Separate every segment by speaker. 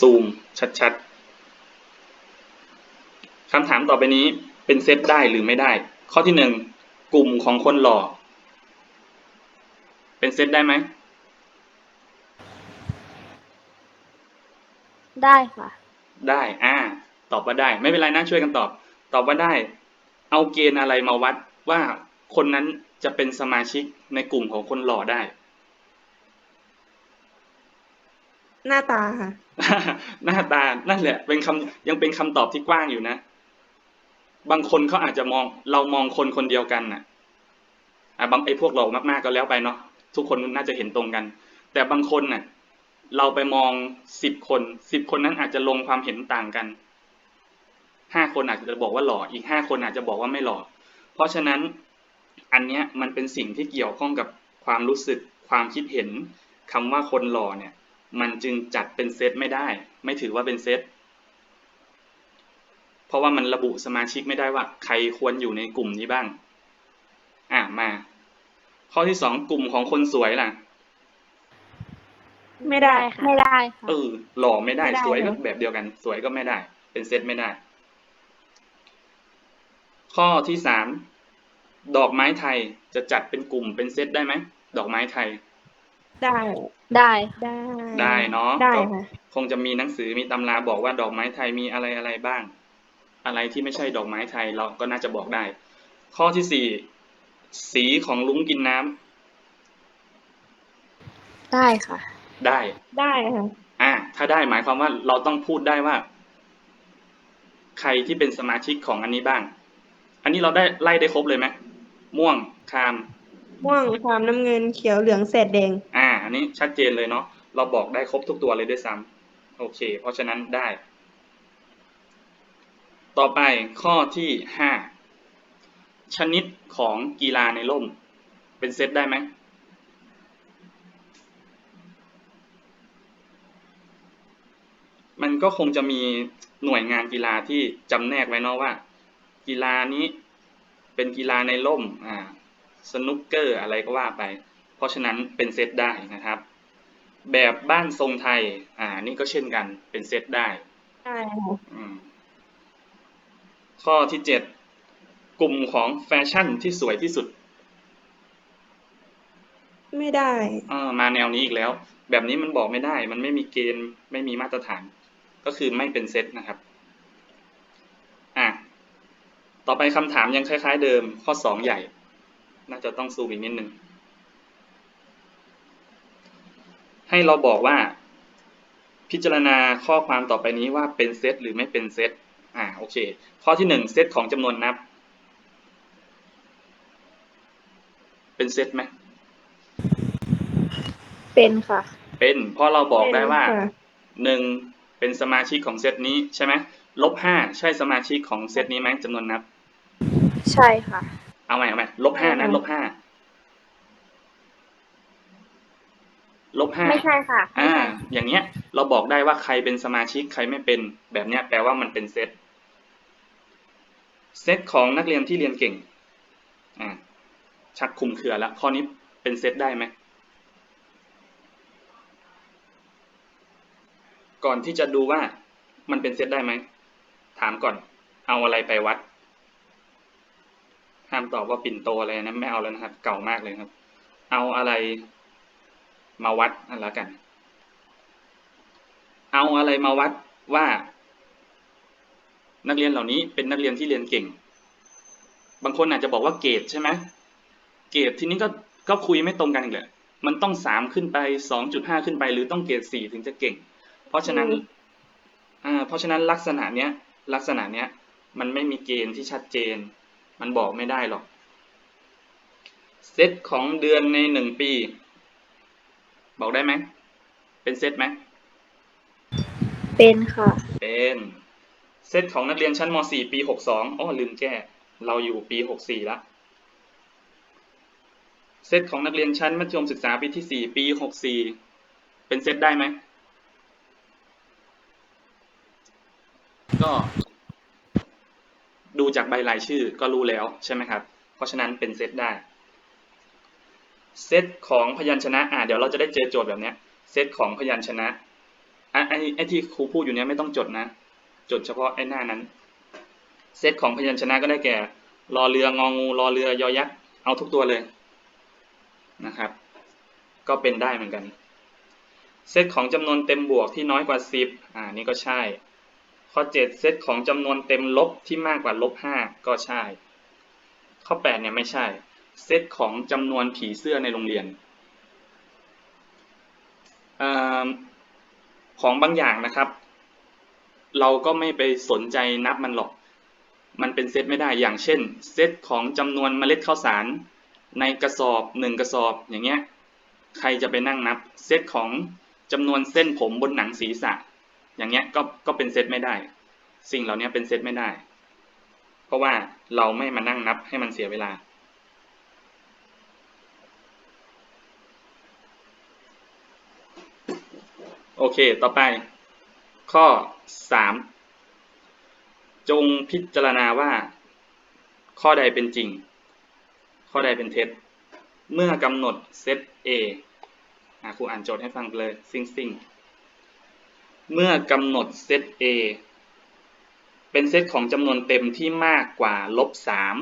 Speaker 1: ซูมชัดๆคำถามต่อไปนี้เป็นเซตได้หรือไม่ได้ ข้อที่หนึ่งกลุ่มของคนหล่อ เป็นเซตได้ไหม
Speaker 2: ได้ค่ะ
Speaker 1: ได้อ่าตอบว่าได้ ไม่เป็นไรนะช่วยกันตอบ ตอบว่าได้ เอาเกณฑ์อะไรมาวัดว่าคนนั้นจะเป็นสมาชิกในกลุ่มของคนหล่อได้
Speaker 3: หน้าตาค่ะ
Speaker 1: หน้าตา นั่นแหละ เป็นคำยังเป็นคำตอบที่กว้างอยู่นะ บางคนเขาอาจจะมอง เรามองคนคนเดียวกันน่ะ อะบางไอ้พวกเรามากๆก็แล้วไปเนาะ ทุกคนน่าจะเห็นตรงกัน แต่บางคนน่ะ เราไปมองสิบคน สิบคนนั้นอาจจะลงความเห็นต่างกัน ห้าคนอาจจะบอกว่าหล่อ อีกห้าคนอาจจะบอกว่าไม่หล่อ เพราะฉะนั้น อันเนี้ยมันเป็นสิ่งที่เกี่ยวข้องกับความรู้สึก ความคิดเห็นคำว่าคนหล่อเนี่ย มันจึงจัดเป็นเซตไม่ได้ ไม่ถือว่าเป็นเซต เพราะว่ามันระบุสมาชิกไม่ได้ว่า ใครควรอยู่ในกลุ่มนี้บ้าง อะมา ข้อที่สองกลุ่มของคนสวยล่ะ
Speaker 3: ไม่ได้
Speaker 2: ค่ะไม่ได้ค่ะ
Speaker 1: เออหล่อไม่ได้
Speaker 3: ไม่ได้
Speaker 1: สวยก็
Speaker 3: เลย
Speaker 1: แบบเดียวกัน สวยก็ไม่ได้ เป็นเซตไม่ได้ ข้อที่สามดอกไม้ไทยจะจัดเป็นกลุ่มเป็นเซตได้ไหมดอกไม้ไทย
Speaker 3: ได้
Speaker 2: ได้ค่ะ
Speaker 3: ได้
Speaker 1: ได้เนาะ
Speaker 3: ได้
Speaker 1: ก็
Speaker 3: ค่ะ
Speaker 1: คงจะมีหนังสือมีตำราบอกว่าดอกไม้ไทยมีอะไรอะไรบ้าง อะไรที่ไม่ใช่ดอกไม้ไทยเราก็น่าจะบอกได้ ข้อที่สี่สีของลุ้งกินน้ำ
Speaker 2: ได้ค่ะ
Speaker 1: ได้
Speaker 3: ได้ค่ะ
Speaker 1: อ่าถ้าได้หมายความว่าเราต้องพูดได้ว่า ใครที่เป็นสมาชิกของอันนี้บ้าง อันนี้เราได้ไล่ได้ครบเลยไหมม่วงคาม
Speaker 3: ม่วงความน้ำเงินเขียวเหลืองเศษแดง
Speaker 1: อ่า อันนี้ชัดเจนเลยเนาะ เราบอกได้ครบทุกตัวเลยด้วยซ้ำโอเค เพราะฉะนั้นได้ ต่อไปข้อที่ห้าชนิดของกีฬาในร่ม เป็นเซตได้ไหมมันก็คงจะมีหน่วยงานกีฬาที่จำแนกไว้เนาะว่า กีฬานี้เป็นกีฬาในร่ม อ่า สนุกเกอร์อะไรก็ว่าไป เพราะฉะนั้นเป็นเซตได้นะครับ แบบบ้านทรงไทย อ่า นี่ก็เช่นกันเป็นเซตได้
Speaker 3: ได้ค่ะ
Speaker 1: อืมข้อที่เจ็ดกลุ่มของแฟชั่นที่สวยที่สุด
Speaker 3: ไม่ได้
Speaker 1: อ่ามาแนวนี้อีกแล้ว แบบนี้มันบอกไม่ได้ มันไม่มีเกณฑ์ไม่มีมาตรฐาน ก็คือไม่เป็นเซตนะครับ อะต่อไปคำถามยังคล้าย ๆ เดิมข้อสองใหญ่ น่าจะต้องซูมอีกนิดนึง ให้เราบอกว่า พิจารณาข้อความต่อไปนี้ว่าเป็นเซตหรือไม่เป็นเซต อ่า โอเค ข้อที่หนึ่งเซตของจำนวนนับ เป็นเซตไหม
Speaker 2: เป็นค่ะ
Speaker 1: เป็น เพราะเราบอกได้ว่า
Speaker 3: เป็นค่ะ
Speaker 1: หนึ่งเป็นสมาชิกของเซตนี้ใช่ไหมลบห้าใช่สมาชิกของเซตนี้ไหมจำนวนนับ
Speaker 2: ใช่ค่ะ
Speaker 1: เอาใหม่เอาใหม่ลบห้านะ
Speaker 3: อืม
Speaker 1: ลบห้าลบห้า
Speaker 2: ไม่ใช่ค่ะไม่
Speaker 1: อ่า
Speaker 2: ใช่
Speaker 1: อย่างเงี้ย เราบอกได้ว่าใครเป็นสมาชิกใครไม่เป็นแบบเนี้ย แปลว่ามันเป็นเซตเซตของนักเรียนที่เรียนเก่ง อ่า ชักคลุมเครือแล้วข้อนี้เป็นเซตได้ไหมก่อนที่จะดูว่ามันเป็นเซตได้ไหมถามก่อน เอาอะไรไปวัด ห้ามตอบว่าปิ่นโตอะไรนะไม่เอาแล้วนะครับ เก่ามากเลยครับ เอาอะไรมาวัดอันละกัน เอาอะไรมาวัดว่า นักเรียนเหล่านี้เป็นนักเรียนที่เรียนเก่ง บางคนอาจจะบอกว่าเกรดใช่ไหมเกรดทีนี้ก็ก็คุยไม่ตรงกันอีกเลยมันต้องสามขึ้นไปสองจุดห้าขึ้นไป หรือต้องเกรดสี่ถึงจะเก่ง เพราะฉะนั้น
Speaker 3: อ่า
Speaker 1: เพราะฉะนั้นลักษณะเนี้ยลักษณะเนี้ยมันไม่มีเกณฑ์ที่ชัดเจน มันบอกไม่ได้หรอก เซตของเดือนในหนึ่งปี บอกได้ไหม เป็นเซตไหม
Speaker 2: เป็นค่ะ
Speaker 1: เป็น เซตของนักเรียนชั้นม .4 ปี 62อ๋อลืมแก้ เราอยู่ปี 64แล้วเซตของนักเรียนชั้นมัธยมศึกษาปีที่ 4 ปี 64 เป็นเซตได้ไหม ก็ ดูจากใบรายชื่อก็รู้แล้วใช่ไหมครับ เพราะฉะนั้นเป็นเซตได้เซตของพยัญชนะอ่าเดี๋ยวเราจะได้เจอโจทย์แบบเนี้ยเซตของพยัญชนะอะไอ้ไอ้ที่ครูพูดอยู่เนี้ยไม่ต้องจดนะ จดเฉพาะไอ้หน้านั้น เซตของพยัญชนะก็ได้แก่รอเรืององูรอเรือยอยักษ์เอาทุกตัวเลยนะครับ ก็เป็นได้เหมือนกัน เซตของจำนวนเต็มบวกที่น้อยกว่าสิบอ่านี่ก็ใช่ ข้อเจ็ดเซตของจำนวนเต็มลบที่มากกว่าลบห้าก็ใช่ ข้อแปดเนี่ยไม่ใช่ เซตของจำนวนผีเสื้อในโรงเรียนออของบางอย่างนะครับ เราก็ไม่ไปสนใจนับมันหรอก มันเป็นเซตไม่ได้ อย่างเช่น เซตของจำนวนเมล็ดข้าวสาร ในกระสอบหนึ่งกระสอบ อย่างเงี้ย ใครจะไปนั่งนับ เซตของจำนวนเส้นผมบนหนังศีรษะ อย่างเงี้ยก็ก็เป็นเซตไม่ได้ สิ่งเหล่านี้เป็นเซตไม่ได้ เพราะว่าเราไม่มานั่งนับให้มันเสียเวลา โอเค ต่อไป ข้อสามจงพิจารณาว่า ข้อใดเป็นจริง ข้อใดเป็นเท็จ เมื่อกำหนดเซต A อะครูอ่านโจทย์ให้ฟังเลย ซิงซิง เมื่อกำหนดเซต A เป็นเซตของจำนวนเต็มที่มากกว่าลบสาม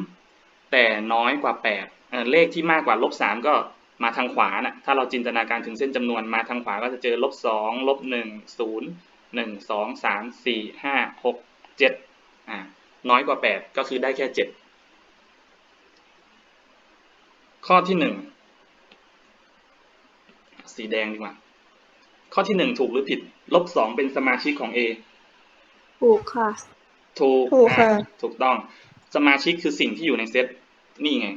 Speaker 1: แต่น้อยกว่าแปดเเลขที่มากกว่าลบสามก็มาทางขวานะถ้าเราจินตนาการถึงเส้นจำนวนมาทางขวาก็จะเจอลบสองลบหนึ่งศูนย์หนึ่งสองสามสี่ห้าหกเจ็ดน้อยกว่าแปดก็คือได้แค่เจ็ดข้อที่หนึ่งสีแดงดีกว่า ข้อที่หนึ่งถูกหรือผิด ลบสองเป็นสมาชิกของ A
Speaker 2: ถูกค่ะ
Speaker 1: ถูก
Speaker 3: ถูกค่ะ
Speaker 1: อ่ถูกต้อง สมาชิกคือสิ่งที่อยู่ในเซต นี่ไง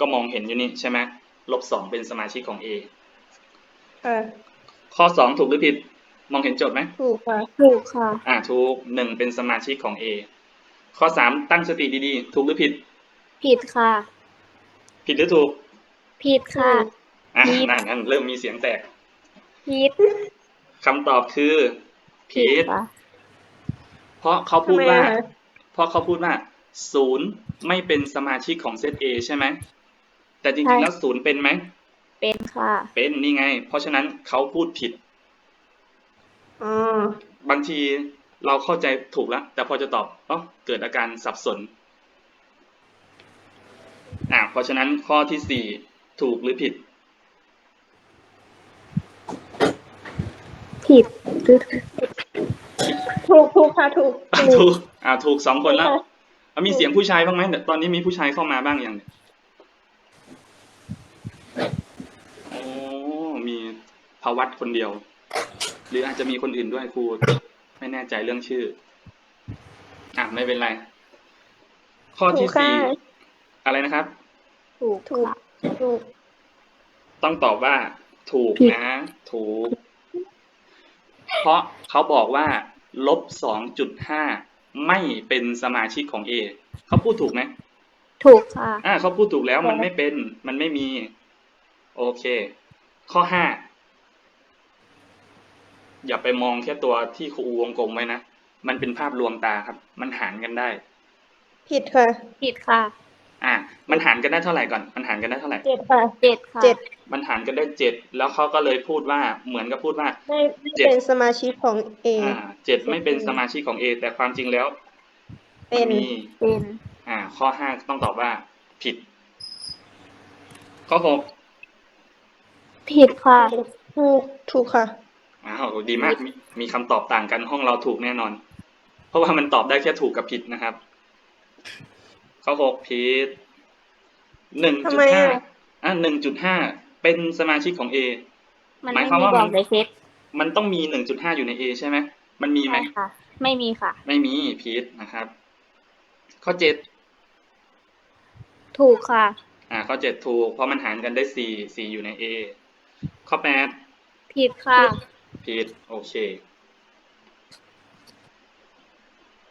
Speaker 1: ก็มองเห็นอยู่นี่ใช่ไหมลบสองเป็นสมาชิกของ A
Speaker 3: ค่ะ
Speaker 1: ข้อสองถูกหรือผิด มองเห็นโจทย์ไหม
Speaker 3: ถูกค่ะ
Speaker 2: ถูกค่ะ
Speaker 1: อ่า ถูกหนึ่งเป็นสมาชิกของ A ข้อสามตั้งสติดีๆ ถูกหรือผิด
Speaker 2: ผิดค่ะ
Speaker 1: ผิดหรือถูก
Speaker 2: ผิดค่ะ
Speaker 1: อ่า
Speaker 2: ผิด
Speaker 1: นั่นนั่นเริ่มมีเสียงแตก
Speaker 2: ผิด
Speaker 1: คำตอบคือผิด
Speaker 2: ค่ะ
Speaker 1: เพราะเขาพูด
Speaker 3: ทำไม
Speaker 1: ว่า
Speaker 3: อะคะ
Speaker 1: เพราะเขาพูดว่าศูนย์ไม่เป็นสมาชิกของเซต A ใช่ไหม แต่จ
Speaker 2: ใช่
Speaker 1: ริงๆแล้วศูนย์เป็นไหม
Speaker 2: เป็นค่ะ
Speaker 1: เป็นนี่ไง เพราะฉะนั้นเขาพูดผิด
Speaker 3: อ๋อ
Speaker 1: บางทีเราเข้าใจถูกแล้ว แต่พอจะตอบอ๋อเกิดอาการสับสน อ่าเพราะฉะนั้นข้อที่สี่ถูกหรือผิด
Speaker 2: ผิดหรือถูก
Speaker 3: ถูกถูกค่ะถูก
Speaker 1: อ่า
Speaker 3: ถู
Speaker 1: ถู
Speaker 3: ก
Speaker 1: กอ่าถูกสองคนแล้ว
Speaker 3: ถูก
Speaker 1: อะมีเสียงผู้ชายบ้างไหมเดี๋ยวตอนนี้มีผู้ชายเข้ามาบ้างยังเนี่ยโอ้มีภวัตคนเดียว หรืออาจจะมีคนอื่นด้วยครูไม่แน่ใจเรื่องชื่อ อะไม่เป็นไร ข้อที่
Speaker 3: ถูกค่ะ
Speaker 1: สี่อะไรนะครับ
Speaker 2: ถูก
Speaker 3: ถูก
Speaker 2: ค่ะ
Speaker 3: ถูก
Speaker 1: ต้องตอบว่า ถูก
Speaker 2: ผิด
Speaker 1: นะ ถูก เพราะเขาบอกว่าลบสองจุดห้าไม่เป็นสมาชิกของ A เขาพูดถูกไหม
Speaker 2: ถูกค่ะ
Speaker 1: อ่าเขาพูดถูกแล้ว
Speaker 3: ค่ะ
Speaker 1: มันไม่เป็น มันไม่มี โอเค ข้อห้าอย่าไปมองแค่ตัวที่ครูวงกลมไว้นะ มันเป็นภาพลวงตาครับ มันหารกันได้
Speaker 3: ผิดค่ะ
Speaker 2: ผิดค่ะ
Speaker 1: อ่า มันหารกันได้เท่าไหร่ก่อน มันหารกันได้เท่าไหร่
Speaker 3: เจ็ดค่ะ
Speaker 2: เจ็ดค่ะ
Speaker 3: เจ็ด
Speaker 1: มันหารกันได้เจ็ดแล้วเขาก็เลยพูดว่าเหมือนกับพูดว่า
Speaker 3: ไม่ไม่
Speaker 1: เจ็ด
Speaker 3: เป็นสมาชิกของ A
Speaker 1: อ่าเจ็ดไม่เป็นสมาชิกของ A แต่ความจริงแล้ว
Speaker 3: เป็น
Speaker 1: มี
Speaker 2: เป็น
Speaker 1: อ่า ข้อห้าต้องตอบว่า ผิด ข้อหก
Speaker 2: ผิดค่ะ
Speaker 3: ถูกถูกค่ะ
Speaker 1: อ้าวดีมากมีมีคำตอบต่างกันห้องเราถูกแน่นอน เพราะว่ามันตอบได้แค่ถูกกับผิดนะครับ ข้อหกผิดหนึ่ง
Speaker 3: ทำ
Speaker 1: จุด
Speaker 3: ไม
Speaker 1: ห้า
Speaker 3: อะ
Speaker 1: อ่าหนึ่งจุดห้าเป็นสมาชิกของ A
Speaker 2: มัน
Speaker 1: หมาย
Speaker 2: ไม่
Speaker 1: ความ
Speaker 2: มี
Speaker 1: ว่า
Speaker 2: บ
Speaker 1: มั
Speaker 2: อนกในเซต
Speaker 1: มันต้องมีหนึ่งจุดห้าอยู่ใน A ใช่ไหมมันมีไหม
Speaker 2: ใช่ค่ะไม่มีค่ะ
Speaker 1: ไม่มีผิดนะครับ ข้อเจ็ด
Speaker 2: ถูกค่ะ
Speaker 1: อ่า ข้อเจ็ดถูก เพราะมันหารกันได้สี่สี่อยู่ใน A ข้อแปด
Speaker 2: ผิดค่ะ
Speaker 1: ผิด โอเค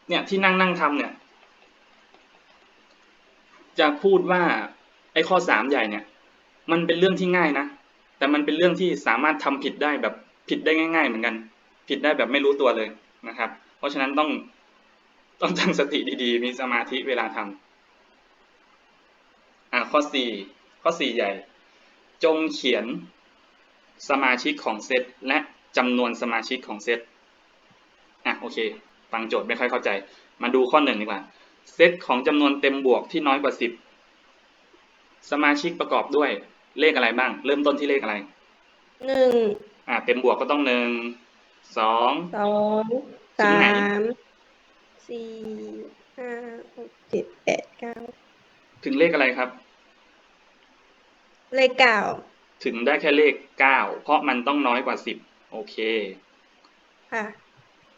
Speaker 1: เนี่ยที่นั่งนั่งทำเนี่ย จะพูดว่าไอ้ข้อสามใหญ่เนี่ย มันเป็นเรื่องที่ง่ายนะ แต่มันเป็นเรื่องที่สามารถทำผิดได้แบบผิดได้ง่าย ๆ เหมือนกัน ผิดได้แบบไม่รู้ตัวเลยนะครับ เพราะฉะนั้นต้องต้องตั้งสติดีๆ มีสมาธิเวลาทำอ่าข้อสี่ข้อสี่ใหญ่ จงเขียนสมาชิกของเซตและจำนวนสมาชิกของเซตอะโอเค ฟังโจทย์ไม่ค่อยเข้าใจ มาดูข้อหนึ่งดีกว่า เซตของจำนวนเต็มบวกที่น้อยกว่าสิบสมาชิกประกอบด้วยเลขอะไรบ้าง เริ่มต้นที่เลขอะไร
Speaker 3: หนึ่ง
Speaker 1: อะเต็มบวกก็ต้องหนึ่งสอง
Speaker 3: สอง
Speaker 1: ถึ
Speaker 3: สาง
Speaker 1: ไหน
Speaker 3: มสี่ห้าหกเจ็ดแปดเก้า
Speaker 1: ถึงเลขอะไรครับ
Speaker 3: เลขเก้า
Speaker 1: ถึงได้แค่เลขเก้าเพราะมันต้องน้อยกว่าสิบโอเค
Speaker 3: ค่ะ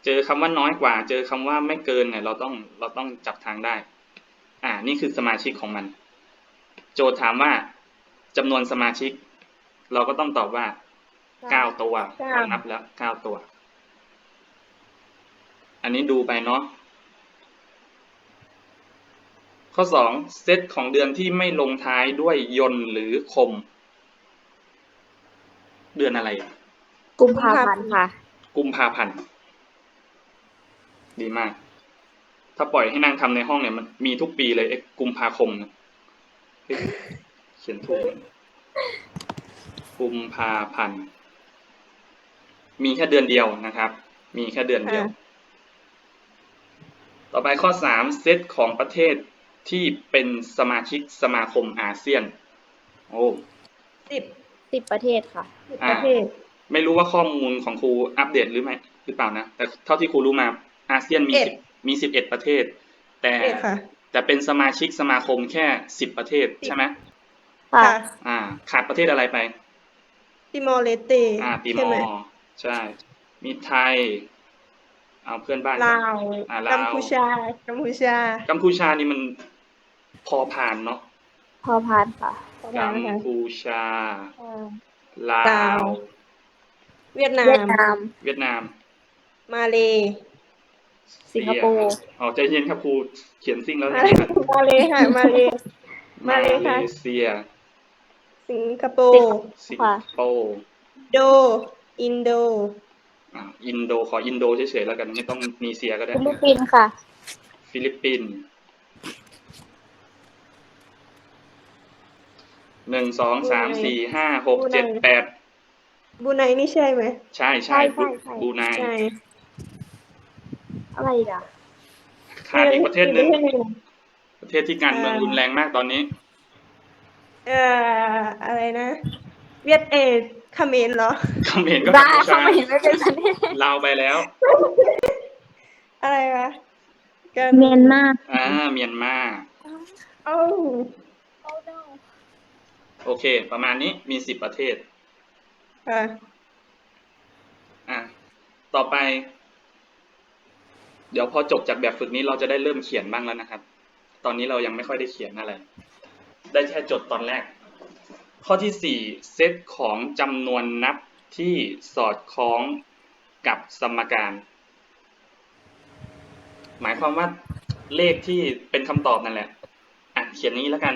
Speaker 1: เจอคำว่าน้อยกว่า เจอคำว่าไม่เกินเนี่ยเราต้องเราต้องจับทางได้ อ่า นี่คือสมาชิกของมัน โจทย์ถามว่าจำนวนสมาชิก เราก็ต้องตอบว่าเก้าตัว
Speaker 3: เก้า
Speaker 1: เรานับแล้วเก้าตัว อันนี้ดูไปเนาะข้อสองเซตของเดือนที่ไม่ลงท้ายด้วยยนต์หรือคม เดือนอะไรอะ
Speaker 2: กุมภาพันธ์ค่ะ
Speaker 1: กุมภาพันธ์ ดีมาก ถ้าปล่อยให้นั่งทำในห้องเนี่ยมันมีทุกปีเลยเอ็กกุมภาคมนะเอ๊ะเขียนถูกไหมกุมภาพันธ์มีแค่เดือนเดียวนะครับ มีแค่เดือนเดียว
Speaker 3: ค่ะ
Speaker 1: ต่อไปข้อสามเซตของประเทศที่เป็นสมาชิกสมาคมอาเซียน โอ้
Speaker 3: สิบ
Speaker 2: สิบประเทศค่ะ
Speaker 3: สิบ
Speaker 1: อ่า
Speaker 3: ประเทศ
Speaker 1: ไม่รู้ว่าข้อมูลของครูอัปเดตหรือไม่หรือเปล่านะ แต่เท่าที่ครูรู้มา อาเซียนมี
Speaker 3: เอ็ด
Speaker 1: สิบมีสิบเอ็ดประเทศ แต่
Speaker 3: เอ็ดค่ะ
Speaker 1: แต่เป็นสมาชิกสมาคมแค่สิบประเทศใช่ไหม
Speaker 2: ค่ะ
Speaker 3: ค่ะ
Speaker 1: อ่า ขาดประเทศอะไรไป
Speaker 3: ติมอร์เลสเต
Speaker 1: อ่าติม
Speaker 3: ใช่
Speaker 1: อ
Speaker 3: ไหม
Speaker 1: ร์ใช่ มีไทย เอาเพื่อนบ้าน
Speaker 3: ลาว
Speaker 1: อ่าลาว
Speaker 3: กัมพูชากัมพูชา
Speaker 1: กัมพูชานี่มันพอผ่านเนาะ
Speaker 2: พอพานค่ะ
Speaker 3: ประ
Speaker 1: กั
Speaker 3: มาณ
Speaker 1: ม
Speaker 3: นะคะ
Speaker 1: พูชา
Speaker 3: อ่า
Speaker 1: ลา
Speaker 3: ลาววเวียดนา
Speaker 2: เวียด
Speaker 3: ม
Speaker 2: นาม
Speaker 1: เวียดนาม
Speaker 3: มาเล
Speaker 2: สิงคโปร์
Speaker 1: อ๋อใจเย็นครับครูเขียนซิ่งแล้ว
Speaker 3: มา
Speaker 1: นะ
Speaker 3: มาเลค่ะ มาเลมา
Speaker 1: มา
Speaker 3: เล
Speaker 1: เล
Speaker 3: ค่ะ
Speaker 1: เซีย
Speaker 3: สิงคโปร์
Speaker 1: สิง
Speaker 2: ค่ะ
Speaker 1: คโปร์
Speaker 3: โด อินโด
Speaker 1: อ่าอินโดขออินโดเฉยๆแล้วกันไม่ต้องนีเซียก็ได้
Speaker 2: ฟิลิปปินส์ค่ะ
Speaker 1: ฟิลิปปินส์หนึ่งสองสามสี่ห้าหกเจ็ดแปด
Speaker 3: บูไนนี่ใช่ไหม
Speaker 1: ใช่ใช่
Speaker 2: ใช่ใช่
Speaker 1: บรูไน
Speaker 3: ใช่
Speaker 2: อะไรอีกอะ
Speaker 1: ขาดอีกประเทศหนึ่ง
Speaker 3: ประเทศหนึ่ง
Speaker 1: ประเทศที่การเมืองรุนแรงมากตอนนี้
Speaker 3: เอ่ออะไรนะ เวียดเอเขมรเหรอ
Speaker 1: เขมรก็
Speaker 2: บ้า
Speaker 1: กัมพู
Speaker 2: เขา
Speaker 1: ชา
Speaker 2: ไม่เห็นไม่เป็นประเทศ
Speaker 1: ลาวไปแล้ว
Speaker 3: อะไรวะกัน
Speaker 2: เมียนมา
Speaker 1: อ่าเมียนมา
Speaker 3: เอ้า
Speaker 1: โอเค ประมาณนี้มีสิบประเทศ
Speaker 3: ค่ะ
Speaker 1: อะต่อไป เดี๋ยวพอจบจากแบบฝึกนี้เราจะได้เริ่มเขียนบ้างแล้วนะครับ ตอนนี้เรายังไม่ค่อยได้เขียนอะไร ได้แค่จดตอนแรก ข้อที่สี่เซตของจำนวนนับที่สอดคล้องกับสมการ หมายความว่าเลขที่เป็นคำตอบนั่นแหละอะเขียนนี้แล้วกัน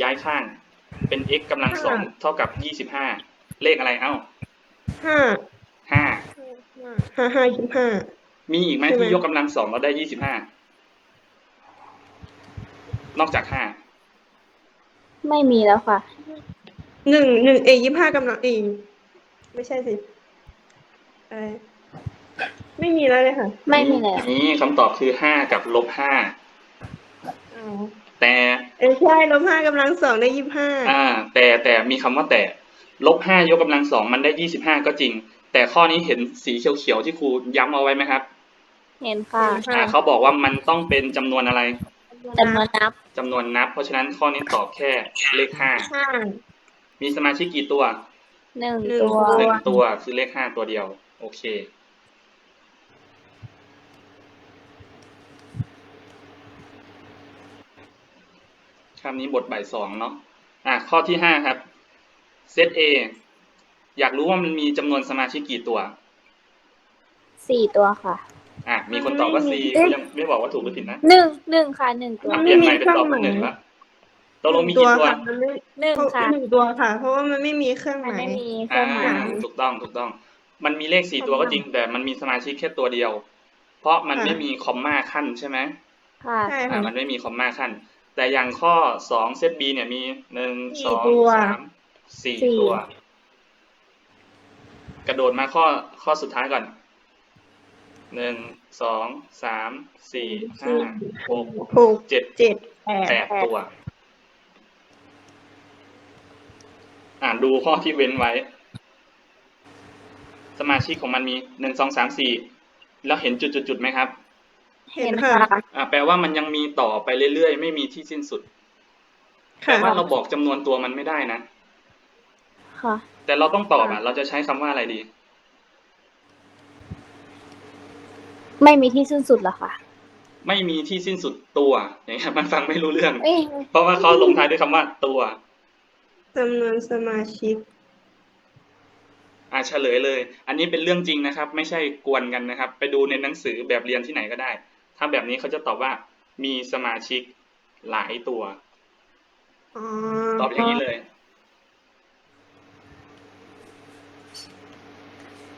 Speaker 1: ย้ายข้าง เป็น x กำลังสองเท่ากับยี่สิบห้าเลขอะไรเอ้า
Speaker 3: ห้า
Speaker 1: ห้า
Speaker 3: ห้าห้ายี่สิบห้า
Speaker 1: มีอีกไหม
Speaker 3: ใช่ไหม
Speaker 1: ที่ยกกำลังสองเราได้ยี่สิบห้านอกจากห้า
Speaker 2: ไม่มีแล้วค่ะ
Speaker 3: หนึ่งหนึ่งเอยี่สิบห้ากำลังเองไม่ใช่สิอะไรไม่มีแล้วเลยค่ะ
Speaker 2: ไม่มีแล้ว
Speaker 1: นี่คำตอบคือห้ากับลบห้า
Speaker 3: อ๋อ
Speaker 1: แต่
Speaker 3: เออใช่ลบห้ากำลังสองได้ยี่สิบห้า
Speaker 1: อ่า แต่แต่มีคำว่าแต่ลบห้ายกกำลังสองมันได้ยี่สิบห้าก็จริง แต่ข้อนี้เห็นสีเขียวๆที่ครูย้ำเอาไว้ไหมครับ
Speaker 2: เห็นค่ะ
Speaker 1: อ่าเขาบอกว่ามันต้องเป็นจำนวนอะไร
Speaker 2: จำนวนนับ
Speaker 1: จำนวนนับ เพราะฉะนั้นข้อนี้ตอบแค่เลขห้า
Speaker 3: ห้า
Speaker 1: มีสมาชิกกี่ตัว
Speaker 2: หนึ่ง
Speaker 3: หนึ่ง
Speaker 2: ตัว
Speaker 1: หนึ่งตัวคือเลขห้าตัวเดียว โอเค คำนี้บทบ่ายสองเนาะอะข้อที่ห้าครับเซต A อยากรู้ว่ามันมีจำนวนสมาชิกกี่ตัว
Speaker 2: สี่ตัวค่ะ
Speaker 1: อะมีคนตอบว่า C
Speaker 2: เอ๊ะ
Speaker 1: ยังไม่บอกว่าถูกหรือผิดนะ
Speaker 2: หนึ่งหนึ่งค่ะหนึ่งตัว
Speaker 1: อะเปลี่ยนใหม่เป็นตอบว่าหนึ่งละตกลงมีกี่ตัว
Speaker 3: ค่ะมันไม่
Speaker 2: หนึ่งค่ะ
Speaker 3: หนึ่งตัวค่ะ เพราะว่ามันไม่มีเครื่องห
Speaker 2: มัน
Speaker 3: มาย
Speaker 2: ไม่มีเครื่
Speaker 1: อ่า
Speaker 2: องหมาย
Speaker 1: ถูกต้องถูกต้อง มันมีเลขสี่ตัวก็จริงแต่มันมีสมาชิกแค่ตัวเดียว เพราะมันไม่มีคอมมาขั้นใช่ไหม
Speaker 2: ค่ะ
Speaker 3: ใช่
Speaker 1: อ่า
Speaker 3: ค่ะ
Speaker 1: มันไม่มีคอมมาขั้น แต่อย่างข้อสองเซต B เนี่ยมีหนึ่ง
Speaker 3: สี่
Speaker 1: สอง
Speaker 3: ตัว
Speaker 1: สามสี่
Speaker 2: สี่
Speaker 1: ตัว กระโดดมาข้อข้อสุดท้ายก่อน หนึ่งสองสามสี่ห้าหก
Speaker 3: หก
Speaker 1: เจ็ด
Speaker 3: เจ็ดแปด
Speaker 1: แปดตัว อ่านดูข้อที่เว้นไว้ สมาชิกของมันมีหนึ่งสองสามสี่แล้วเห็นจุดๆๆไหมครับ
Speaker 3: เห็นค่ะ
Speaker 1: อ่าแปลว่ามันยังมีต่อไปเรื่อยๆ ไม่มีที่สิ้นสุด
Speaker 3: ค่ะ
Speaker 1: แต่ว่าเราบอกจำนวนตัวมันไม่ได้นะ
Speaker 2: ค่ะ
Speaker 1: แต่เราต้องตอบอะ เราจะใช้คำว่าอะไรดี
Speaker 2: ไม่มีที่สิ้นสุดเหรอคะ
Speaker 1: ไม่มีที่สิ้นสุดตัวอย่างเงี้ยมันฟังไม่รู้เรื่อง
Speaker 2: เอ้ย
Speaker 1: เพราะว่าเขาลงท้ายด้วยคำว่าตัว
Speaker 3: จำนวนสมาชิก
Speaker 1: อ่าเฉลยเลย อันนี้เป็นเรื่องจริงนะครับ ไม่ใช่กวนกันนะครับ ไปดูในหนังสือแบบเรียนที่ไหนก็ได้ ถ้าแบบนี้เขาจะตอบว่ามีสมาชิกหลายตัว
Speaker 3: อ๋อ
Speaker 1: ตอบอย่างนี้เลย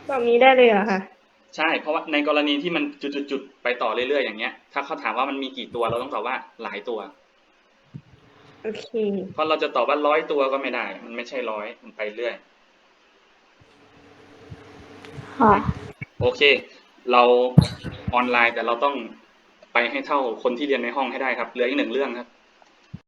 Speaker 3: แบบนี้ได้เลยเหรอคะ
Speaker 1: ใช่ เพราะว่าในกรณีที่มันจุดๆๆไปต่อเรื่อยๆอย่างเงี้ย ถ้าเขาถามว่ามันมีกี่ตัวเราต้องตอบว่าหลายตัว
Speaker 3: โอเค
Speaker 1: เพราะเราจะตอบว่าร้อยตัวก็ไม่ได้ มันไม่ใช่ร้อยมันไปเรื่อย
Speaker 2: ค่ะ
Speaker 1: โอเค เราออนไลน์แต่เราต้องไปให้เท่าคนที่เรียนในห้องให้ได้ครับ เหลืออีกหนึ่งเรื่องครับ